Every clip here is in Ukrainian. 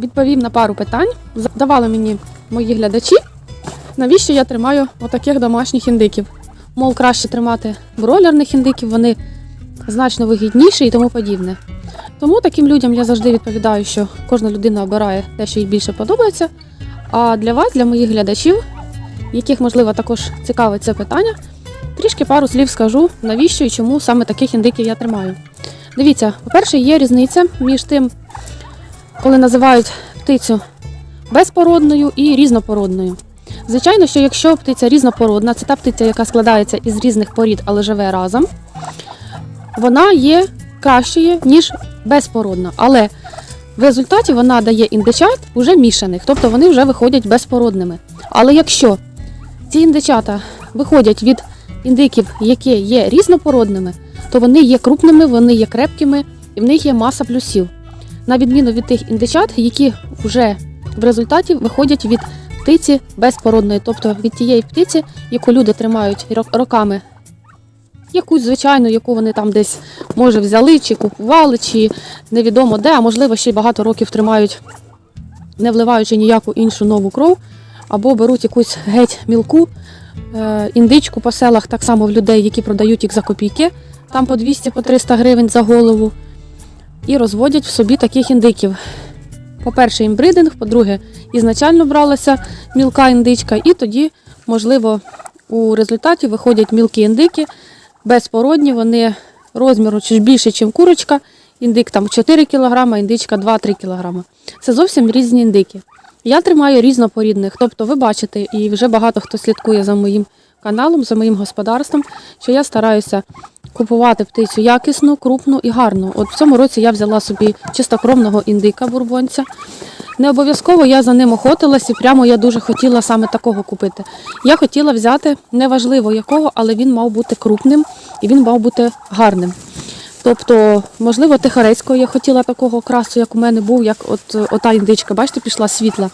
відповім на пару питань. Задавали мені мої глядачі, навіщо я тримаю отаких домашніх індиків. Мов краще тримати бройлерних індиків, вони значно вигідніші і тому подібне. Тому таким людям я завжди відповідаю, що кожна людина обирає те, що їй більше подобається. А для вас, для моїх глядачів, яких, можливо, також цікавить це питання, трішки пару слів скажу, навіщо і чому саме таких індиків я тримаю. Дивіться, по-перше, є різниця між тим, коли називають птицю безпородною і різнопородною. Звичайно, що якщо птиця різнопородна, це та птиця, яка складається із різних порід, але живе разом, вона є кращою, ніж безпородна. Але в результаті вона дає індичат уже мішаних, тобто вони вже виходять безпородними. Але якщо ці індичата виходять від індиків, які є різнопородними, то вони є крупними, вони є крепкими і в них є маса плюсів. На відміну від тих індичат, які вже в результаті виходять від птиці безпородної, тобто від тієї птиці, яку люди тримають роками. Якусь звичайну, яку вони там десь може взяли, чи купували, чи невідомо де, а можливо ще й багато років тримають, не вливаючи ніяку іншу нову кров, або беруть якусь геть мілку е, індичку по селах, так само в людей, які продають їх за копійки, там по 200 по 300 гривень за голову, і розводять в собі таких індиків. По-перше, імбридинг, по-друге, ізначально бралася мілка індичка, і тоді, можливо, у результаті виходять мілкі індики, безпородні, вони розміру чи більше, ніж курочка. Індик там 4 кг, індичка 2-3 кг. Це зовсім різні індики. Я тримаю різнопорідних, тобто ви бачите, і вже багато хто слідкує за моїм каналом, за моїм господарством, що я стараюся купувати птицю якісну, крупну і гарну. От в цьому році я взяла собі чистокровного індика бурбонця. Не обов'язково я за ним охотилась і прямо я дуже хотіла саме такого купити. Я хотіла взяти неважливо якого, але він мав бути крупним і він мав бути гарним. Тобто, можливо, тихорецького я хотіла такого красу, як у мене був, як от ота індичка, бачите, пішла світла.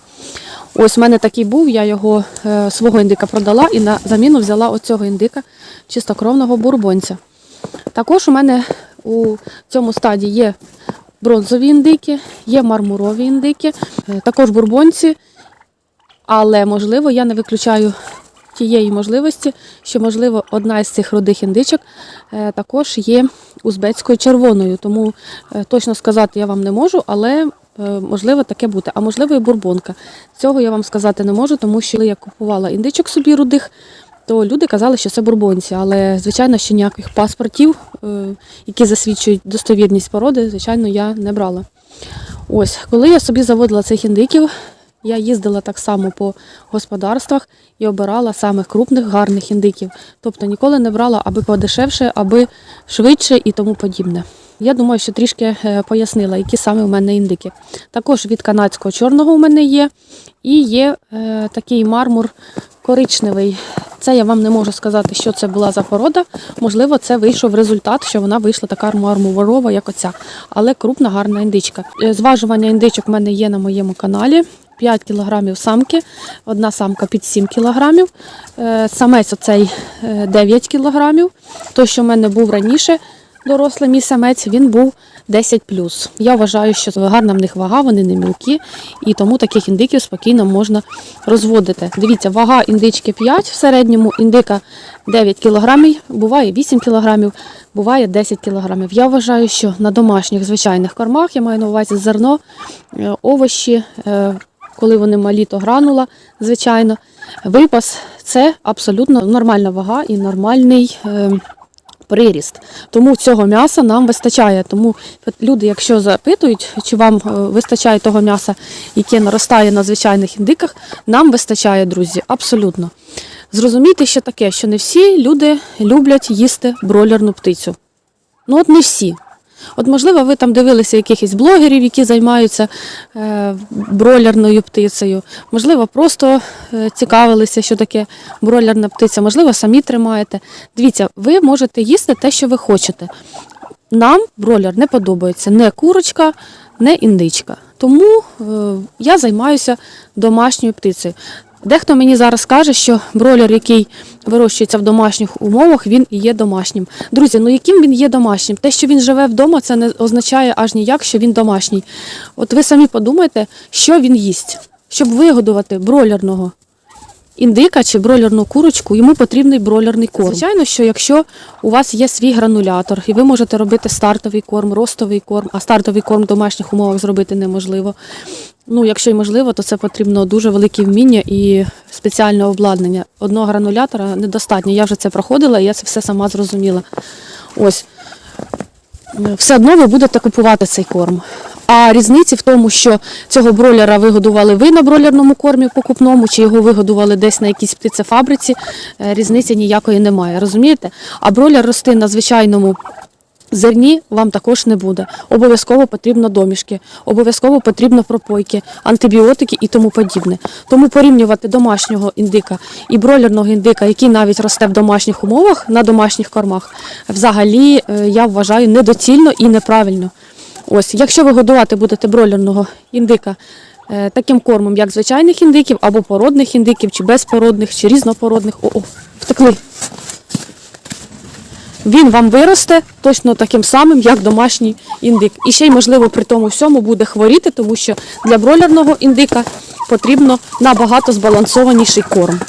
Ось в мене такий був, я його е, свого індика продала і на заміну взяла оцього індика чистокровного бурбонця. Також у мене у цьому стаді є бронзові індики, є мармурові індики, е, також бурбонці, але можливо я не виключаю тієї можливості, що можливо одна із цих родих індичок е, також є узбецькою червоною. Тому е, точно сказати я вам не можу, але можливо таке бути. А можливо і бурбонка. Цього я вам сказати не можу, тому що я купувала індичок собі рудих, то люди казали, що це бурбонці, але звичайно, що ніяких паспортів, е, які засвідчують достовірність породи, звичайно, я не брала. Ось, коли я собі заводила цих індиків, я їздила так само по господарствах і обирала самих крупних, гарних індиків. Тобто ніколи не брала аби подешевше, аби швидше і тому подібне. Я думаю, що трішки е, пояснила, які саме у мене індики. Також від канадського чорного у мене є, і є е, такий мармур коричневий. Це я вам не можу сказати, що це була за порода. Можливо, це вийшов результат, що вона вийшла така мармурова, як оця, але крупна, гарна індичка. Е, Зважування індичок в мене є на моєму каналі. 5 кілограмів самки, одна самка під 7 кілограмів. Е, Самець оцей е, 9 кілограмів. Той, що в мене був раніше, дорослий мій самець, він був 10 Я вважаю, що гарна в них вага, вони не мілкі, і тому таких індиків спокійно можна розводити. Дивіться, вага індички 5 в середньому, індика 9 кілограмів, буває 8 кілограмів, буває 10 кілограмів. Я вважаю, що на домашніх звичайних кормах я маю на увазі зерно, е, овочі. е, Коли вони малі, то гранула, звичайно. Випас це абсолютно нормальна вага і нормальний е, приріст. Тому цього м'яса нам вистачає. Тому люди, якщо запитують, чи вам е, вистачає того м'яса, яке наростає на звичайних індиках, нам вистачає, друзі, абсолютно. Зрозумійте ще таке, що не всі люди люблять їсти бройлерну птицю. Ну от не всі. От, можливо, ви там дивилися якихось блогерів, які займаються е, бройлерною птицею. Можливо, просто е, цікавилися, що таке бройлерна птиця. Можливо, самі тримаєте. Дивіться, ви можете їсти те, що ви хочете. Нам бройлер не подобається не курочка, не індичка. Тому е, я займаюся домашньою птицею. Дехто мені зараз каже, що бройлер, який вирощується в домашніх умовах, він і є домашнім. Друзі, ну яким він є домашнім? Те, що він живе вдома, це не означає аж ніяк, що він домашній. От ви самі подумайте, що він їсть. Щоб вигодувати бройлерного індика чи бройлерну курочку, йому потрібний бройлерний корм. Звичайно, що якщо у вас є свій гранулятор, і ви можете робити стартовий корм, ростовий корм, а стартовий корм в домашніх умовах зробити неможливо. Ну, якщо й можливо, то це потрібно дуже велике вміння і спеціальне обладнання. Одного гранулятора недостатньо. Я вже це проходила, і я це все сама зрозуміла. Ось все одно ви будете купувати цей корм. А різниці в тому, що цього бройлера вигодували ви на бройлерному кормі покупному, чи його вигодували десь на якійсь птицефабриці, е, різниці ніякої немає. Розумієте? А бройлер рости на звичайному зерні вам також не буде. Обов'язково потрібно домішки, обов'язково потрібно пропойки, антибіотики і тому подібне. Тому порівнювати домашнього індика і бройлерного індика, який навіть росте в домашніх умовах на домашніх кормах, взагалі е, я вважаю недоцільно і неправильно. Ось, якщо ви годувати будете бройлерного індика е, таким кормом, як звичайних індиків, або породних індиків, чи безпородних, чи різнопородних, о-о, втекли. Він вам виросте точно таким самим, як домашній індик. І ще й, можливо, при тому всьому буде хворіти, тому що для бройлерного індика потрібно набагато збалансованіший корм.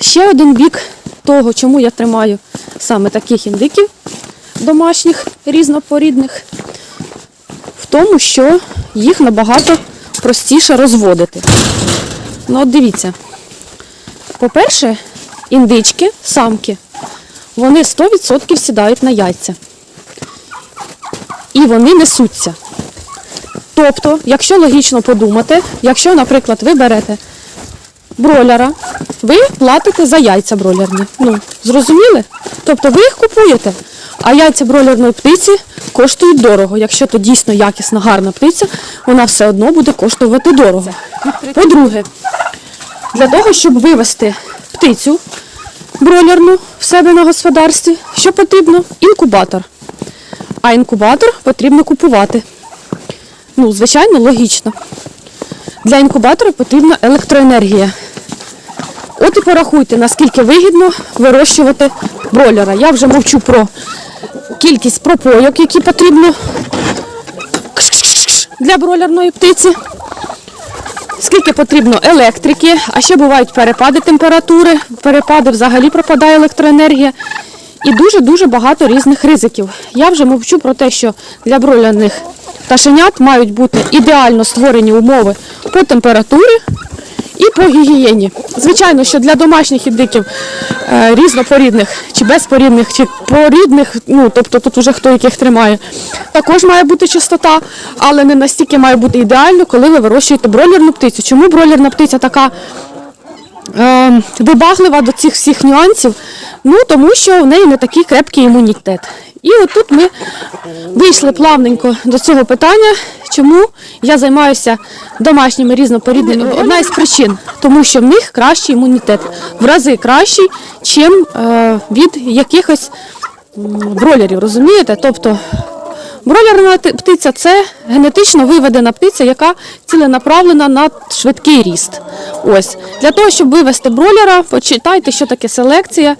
Ще один бік того, чому я тримаю саме таких індиків домашніх, різнопорідних, в тому, що їх набагато простіше розводити. Ну, от дивіться. По-перше, індички, самки, вони 100% сідають на яйця. І вони несуться. Тобто, якщо логічно подумати, якщо, наприклад, ви берете бройлера, ви платите за яйця бройлерні. Ну, зрозуміли? Тобто ви їх купуєте, а яйця бройлерної птиці коштують дорого. Якщо то дійсно якісна, гарна птиця, вона все одно буде коштувати дорого. По-друге, для того, щоб вивести птицю бройлерну в себе на господарстві, що потрібно? Інкубатор. А інкубатор потрібно купувати. Ну, звичайно, логічно. Для інкубатора потрібна електроенергія. От і порахуйте, наскільки вигідно вирощувати бройлера. Я вже мовчу про кількість пропойок, які потрібно для бройлерної птиці. Скільки потрібно електрики, а ще бувають перепади температури, перепади взагалі пропадає електроенергія. І дуже-дуже багато різних ризиків. Я вже мовчу про те, що для бройлерних пташенят мають бути ідеально створені умови по температурі і по гігієні. Звичайно, що для домашніх індиків е, різнопорідних чи безпорідних, чи порідних, ну тобто тут уже хто яких тримає, також має бути чистота, але не настільки має бути ідеально, коли ви вирощуєте бройлерну птицю. Чому бройлерна птиця така е, вибаглива до цих всіх нюансів? Ну тому що в неї не такий крепкий імунітет. І отут ми вийшли плавненько до цього питання, чому я займаюся домашніми різнопорідними. Одна із причин, тому що в них кращий імунітет, в рази кращий, чим е, від якихось м, бройлерів, розумієте? Тобто Бройлерна ти- птиця це генетично виведена птиця, яка ціленаправлена на швидкий ріст. Ось для того, щоб вивести бройлера, почитайте, що таке селекція,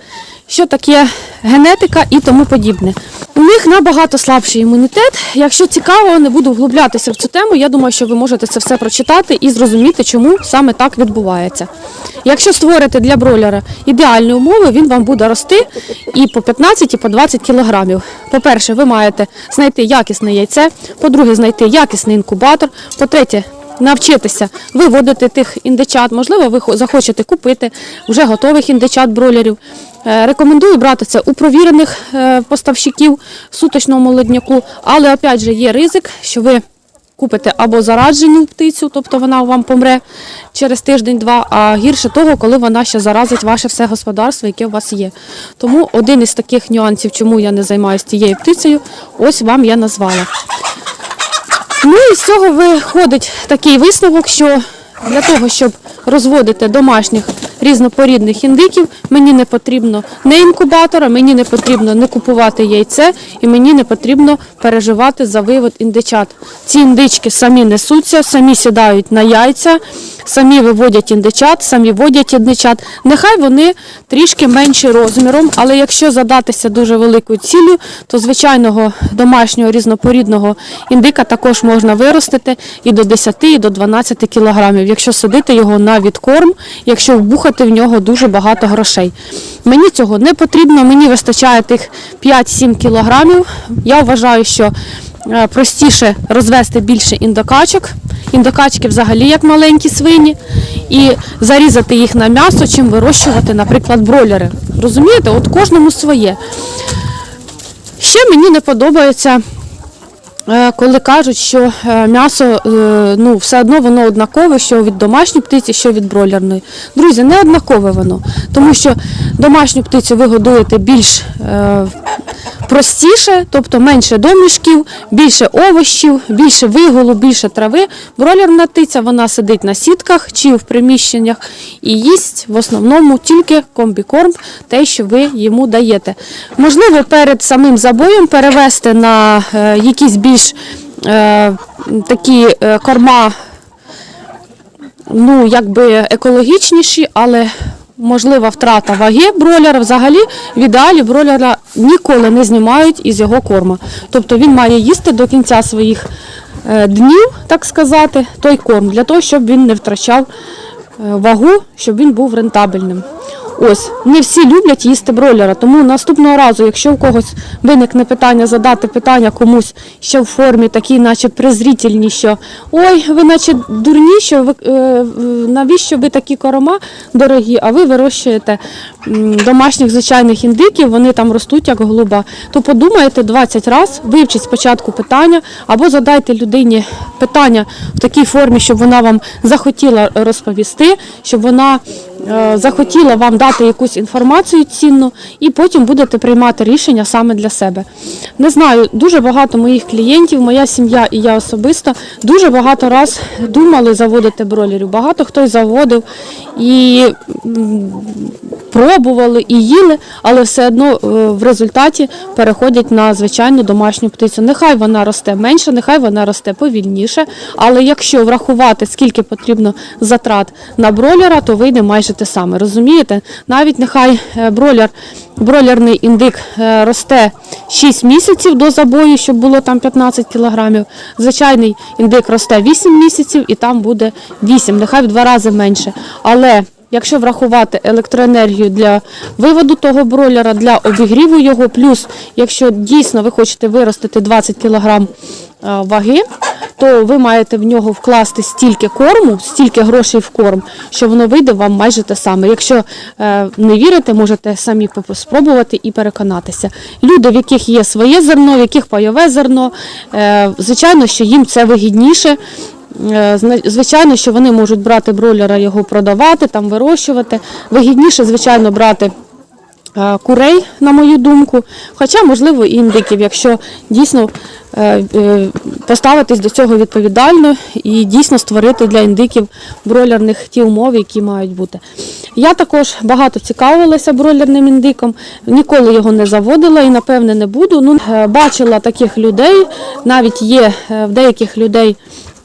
що таке генетика і тому подібне. У них набагато слабший імунітет. Якщо цікаво, не буду вглублятися в цю тему. Я думаю, що ви можете це все прочитати і зрозуміти, чому саме так відбувається. Якщо створите для бройлера ідеальні умови, він вам буде рости і по 15, і по 20 кілограмів. По-перше, ви маєте знайти якісне яйце, по-друге, знайти якісний інкубатор, по-третє, навчитися виводити тих індичат. Можливо, ви хо- захочете купити вже готових індичат бройлерів. Е, Рекомендую брати це у провірених е, поставщиків суточного молодняку, але опять же є ризик, що ви купите або зараджену птицю, тобто вона вам помре через тиждень-два, а гірше того, коли вона ще заразить ваше все господарство, яке у вас є. Тому один із таких нюансів, чому я не займаюся тією птицею, ось вам я назвала. Ну і з цього виходить такий висновок, що для того, щоб розводити домашніх різнопорідних індиків. Мені не потрібно не інкубатора, мені не потрібно не купувати яйце, і мені не потрібно переживати за вивод індичат. Ці індички самі несуться, самі сідають на яйця, самі виводять індичат, самі водять індичат. Нехай вони трішки менші розміром, але якщо задатися дуже великою ціллю, то звичайного домашнього різнопорідного індика також можна виростити і до 10, і до 12 кілограмів, якщо садити його на відкорм, якщо вбухати в нього дуже багато грошей. Мені цього не потрібно, мені вистачає тих 5-7 кілограмів. Я вважаю, що простіше розвести більше індокачок. Індокачки взагалі як маленькі свині, і зарізати їх на м'ясо, чим вирощувати, наприклад, бройлери. Розумієте, от кожному своє. Ще мені не подобається, е, коли кажуть, що е, м'ясо е, ну, все одно воно однакове, що від домашньої птиці, що від бройлерної. Друзі, не однакове воно, тому що домашню птицю ви годуєте більш е, простіше, тобто менше домішків, більше овощів, більше вигулу, більше трави. Бройлерна птиця вона сидить на сітках чи в приміщеннях і їсть в основному тільки комбікорм, те, що ви йому даєте. Можливо, перед самим забоєм перевести на е, якісь більш е, такі е, корма ну, якби екологічніші, але можлива втрата ваги бройлера. Взагалі, в ідеалі бройлера ніколи не знімають із його корма. Тобто він має їсти до кінця своїх е, днів, так сказати, той корм, для того, щоб він не втрачав е, вагу, щоб він був рентабельним. Ось, не всі люблять їсти бройлера, тому наступного разу, якщо в когось виникне питання, задати питання комусь ще в формі такій, наче презрітельні, що ой, ви наче дурні, що ви, е, навіщо ви такі корома дорогі, а ви вирощуєте домашніх звичайних індиків, вони там ростуть як голуба, то подумайте 20 разів, вивчіть спочатку питання, або задайте людині питання в такій формі, щоб вона вам захотіла розповісти, щоб вона захотіла вам дати якусь інформацію цінну, і потім будете приймати рішення саме для себе. Не знаю, дуже багато моїх клієнтів, моя сім'я і я особисто дуже багато раз думали заводити бройлерів. Багато хто й заводив і пробували і їли, але все одно е, в результаті переходять на звичайну домашню птицю. Нехай вона росте менше, нехай вона росте повільніше, але якщо врахувати, скільки потрібно затрат на бройлера, то вийде майже те саме. Розумієте? Навіть нехай е, бройлер, бройлерний індик е, росте 6 місяців до забою, щоб було там 15 кілограмів. Звичайний індик росте 8 місяців і там буде 8, нехай в два рази менше. Але Якщо врахувати електроенергію для виводу того бройлера, для обігріву його, плюс якщо дійсно ви хочете виростити 20 кг ваги, то ви маєте в нього вкласти стільки корму, стільки грошей в корм, що воно вийде вам майже те саме. Якщо е, не вірите, можете самі спробувати і переконатися. Люди, в яких є своє зерно, в яких пайове зерно, е, звичайно, що їм це вигідніше. Е, Звичайно, що вони можуть брати бройлера, його продавати, там вирощувати. Вигідніше, звичайно, брати курей, на мою думку. Хоча, можливо, і індиків, якщо дійсно е, е, поставитись до цього відповідально і дійсно створити для індиків бройлерних ті умови, які мають бути. Я також багато цікавилася бройлерним індиком, ніколи його не заводила і, напевне, не буду. Ну, е, бачила таких людей, навіть є е, в деяких людей.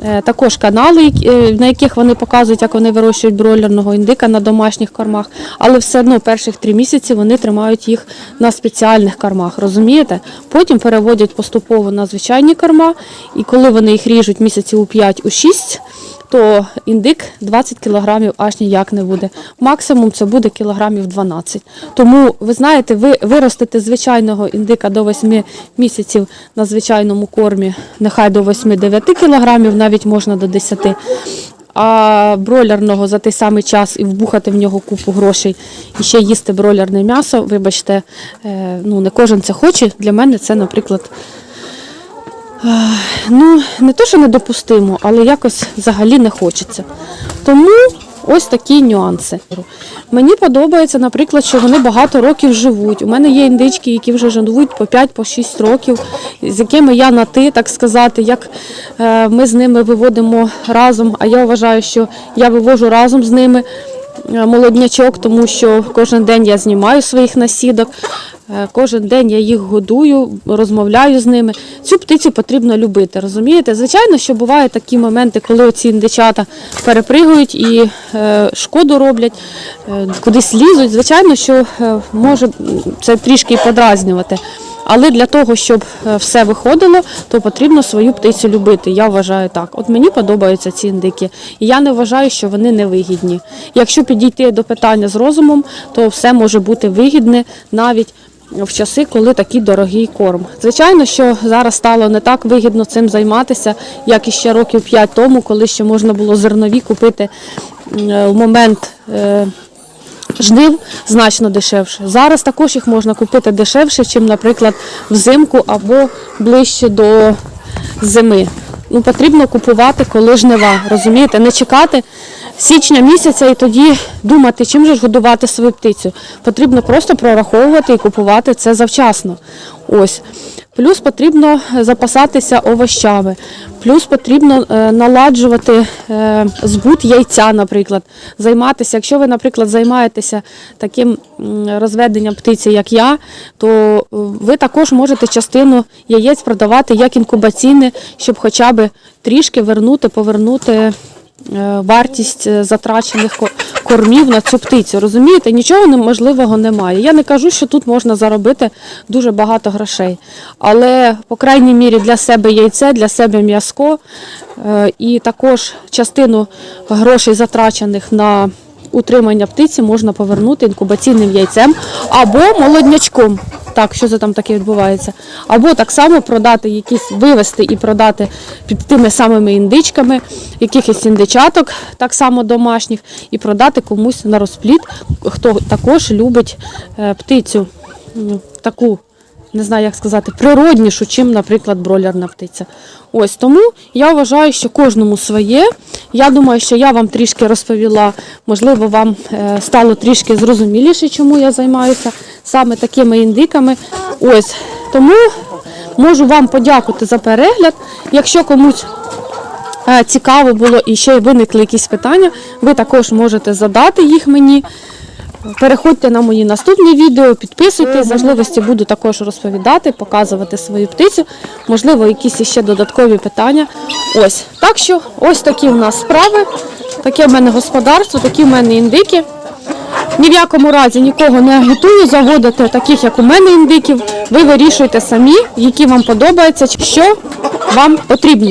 Е, Також канали, е, на яких вони показують, як вони вирощують бройлерного індика на домашніх кормах, але все одно перших три місяці вони тримають їх на спеціальних кормах, розумієте? Потім переводять поступово на звичайні корма, і коли вони їх ріжуть місяців у 5 у 6, то індик 20 кілограмів аж ніяк не буде. Максимум це буде кілограмів 12. Тому, ви знаєте, ви виростите звичайного індика до 8 місяців на звичайному кормі, нехай до 8-9 кілограмів, навіть можна до 10. А бройлерного за той самий час і вбухати в нього купу грошей і ще їсти бройлерне м'ясо, вибачте, е, ну не кожен це хоче. Для мене це, наприклад, Ну, не то, що недопустимо, але якось взагалі не хочеться. Тому ось такі нюанси. Мені подобається, наприклад, що вони багато років живуть. У мене є індички, які вже живуть по 5-6 років, з якими я на ти, так сказати, як е, ми з ними виводимо разом, а я вважаю, що я вивожу разом з ними. Е, молоднячок, тому що кожен день я знімаю своїх насідок, е, кожен день я їх годую, розмовляю з ними. Цю птицю потрібно любити, розумієте? Звичайно, що бувають такі моменти, коли ці індичата перепригують і е, шкоду роблять, кудись лізуть. Звичайно, що може це трішки подразнювати. Але для того, щоб е, все виходило, то потрібно свою птицю любити. Я вважаю так. От мені подобаються ці індики. І я не вважаю, що вони невигідні. Якщо підійти до питання з розумом, то все може бути вигідне навіть в часи, коли такий дорогий корм. Звичайно, що зараз стало не так вигідно цим займатися, як і ще років 5 тому, коли ще можна було зернові купити е, в момент. Жнив значно дешевше. Зараз також їх можна купити дешевше, ніж, наприклад, взимку або ближче до зими. Ну, потрібно купувати, коли жнива, розумієте, не чекати січня місяця і тоді думати, чим же ж годувати свою птицю. Потрібно просто прораховувати і купувати це завчасно. Ось. Плюс потрібно запасатися овощами, плюс потрібно е, наладжувати е, збут яйця, наприклад, займатися. Якщо ви, наприклад, займаєтеся таким розведенням птиці, як я, то е, ви також можете частину яєць продавати як інкубаційне, щоб хоча б трішки вернути, повернути е, вартість е, затрачених ко- кормів на цю птицю. Розумієте, нічого неможливого немає. Я не кажу, що тут можна заробити дуже багато грошей. Але, по крайній мірі, для себе яйце, для себе м'яско е, і також частину грошей, затрачених на утримання птиці, можна повернути інкубаційним яйцем або молоднячком. Так, що це там таке відбувається? Або так само продати якісь, вивезти і продати під тими самими індичками, якихось індичаток, так само домашніх, і продати комусь на розпліт, хто також любить е, птицю таку, не знаю, як сказати, природнішу, чим, наприклад, бройлерна птиця. Ось тому я вважаю, що кожному своє. Я думаю, що я вам трішки розповіла, можливо, вам е, стало трішки зрозуміліше, чому я займаюся саме такими індиками. Ось тому можу вам подякувати за перегляд. Якщо комусь е, цікаво було і ще й виникли якісь питання, ви також можете задати їх мені. Переходьте на мої наступні відео, підписуйтесь, можливості буду також розповідати, показувати свою птицю, можливо, якісь ще додаткові питання. Ось. Так що ось такі у нас справи, таке в мене господарство, такі в мене індики. Ні в якому разі нікого не агітую заводити таких, як у мене індиків. Ви вирішуєте самі, які вам подобаються, що вам потрібно.